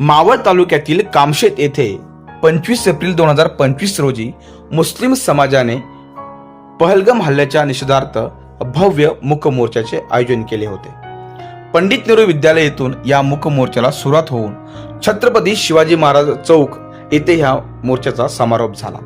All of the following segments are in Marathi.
मावळ तालुक्यातील कामशेत येथे पंचवीस एप्रिल दोन हजार पंचवीस रोजी मुस्लिम समाजाने पहलगम हल्ल्याच्या निषेधार्थ भव्य मुकमोर्चाचे आयोजन केले होते. पंडित नेहरू विद्यालय येथून या मुकमोर्चाला सुरुवात होऊन छत्रपती शिवाजी महाराज चौक येथे ह्या मोर्चाचा समारोप झाला.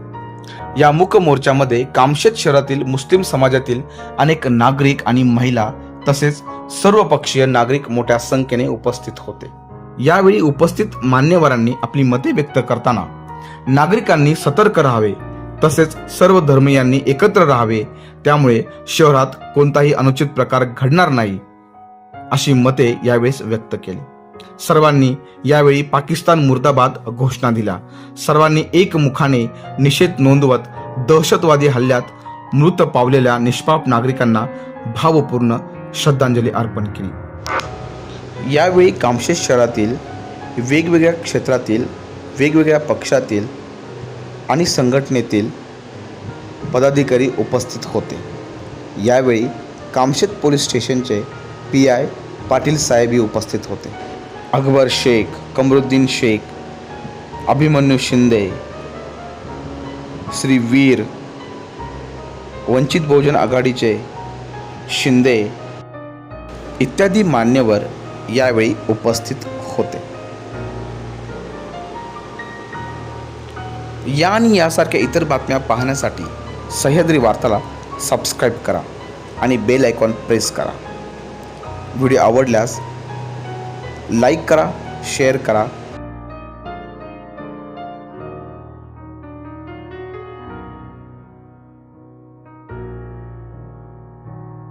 या मूक मोर्चामध्ये कामशेत शहरातील मुस्लिम समाजातील अनेक नागरिक आणि महिला तसेच सर्वपक्षीय नागरिक मोठ्या संख्येने उपस्थित होते. यावेळी उपस्थित मान्यवरांनी आपली मते व्यक्त करताना नागरिकांनी सतर्क राहावे तसेच सर्व धर्मीयांनी एकत्र राहावे त्यामुळे शहरात कोणताही अनुचित प्रकार घडणार नाही अशी मते यावेळेस व्यक्त केली. सर्वांनी यावेळी पाकिस्तान मुर्दाबाद घोषणा दिल्या. सर्वांनी एकमुखाने निषेध नोंदवत दहशतवादी हल्ल्यात मृत पावलेल्या निष्पाप नागरिकांना भावपूर्ण श्रद्धांजली अर्पण केली. यावेळी कामशेत शहरातील वेगवेगळ्या क्षेत्रातील वेगवेगळ्या पक्षातील आणि संघटनेतील पदाधिकारी उपस्थित होते. यावेळी कामशेत पोलीस स्टेशनचे पी आय पाटील साहेबही उपस्थित होते. अकबर शेख कमरुद्दीन शेख अभिमन्यू शिंदे श्री वीर वंचित बहुजन आघाडीचे शिंदे इत्यादी मान्यवर यावेळी उपस्थित होते. या आणि यासारख्या इतर बातम्या पाहण्यासाठी सह्याद्री वार्ताला सबस्क्राईब करा आणि बेल आयकॉन प्रेस करा. व्हिडिओ आवडल्यास लाईक करा शेअर करा